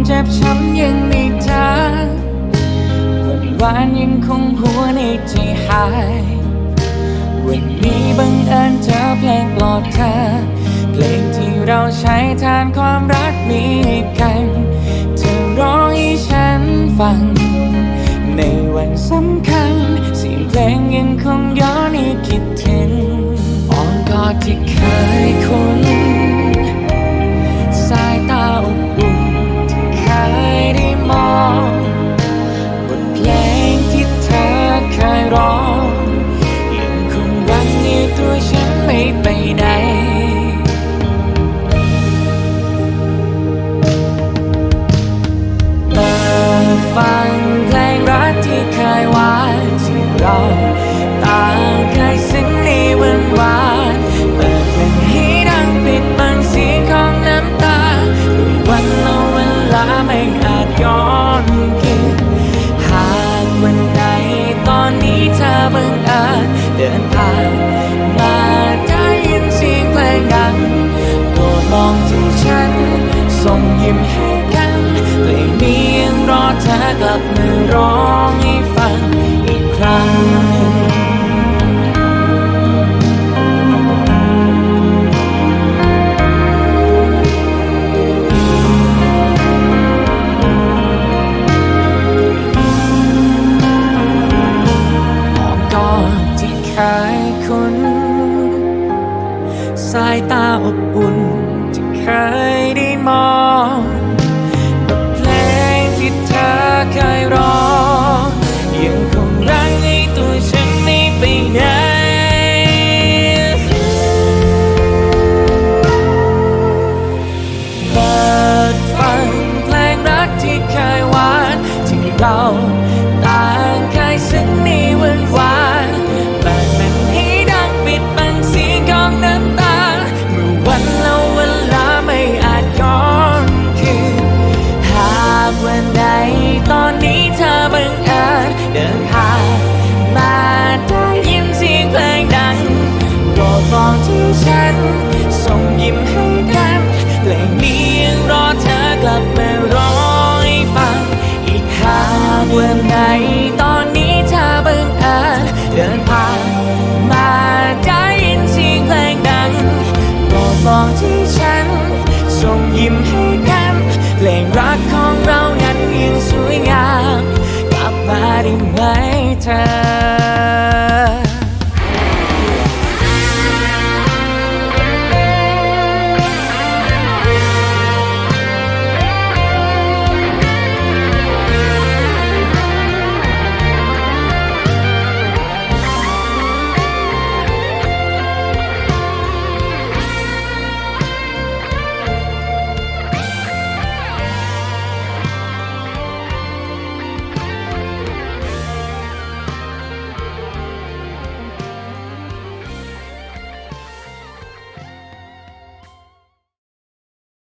ความเจ็บช้ำยังมีทางวันวานยังคงหัวในใจหาย วันนี้บังเอิญเธอเพลงปลอดเธอ เพลงที่เราใช้แทนความรักมีกันเธอร้องให้ฉันฟัง ดินผ่านมาได้ยินเสียงเพลงดังตัวมองที่ฉันส่งยิ้มให้กันเพลงนี้ยังรอเธอกลับมาร้อง สายตาอบอุ่นที่เคยได้มองบทเพลงที่เธอเคย Yeah.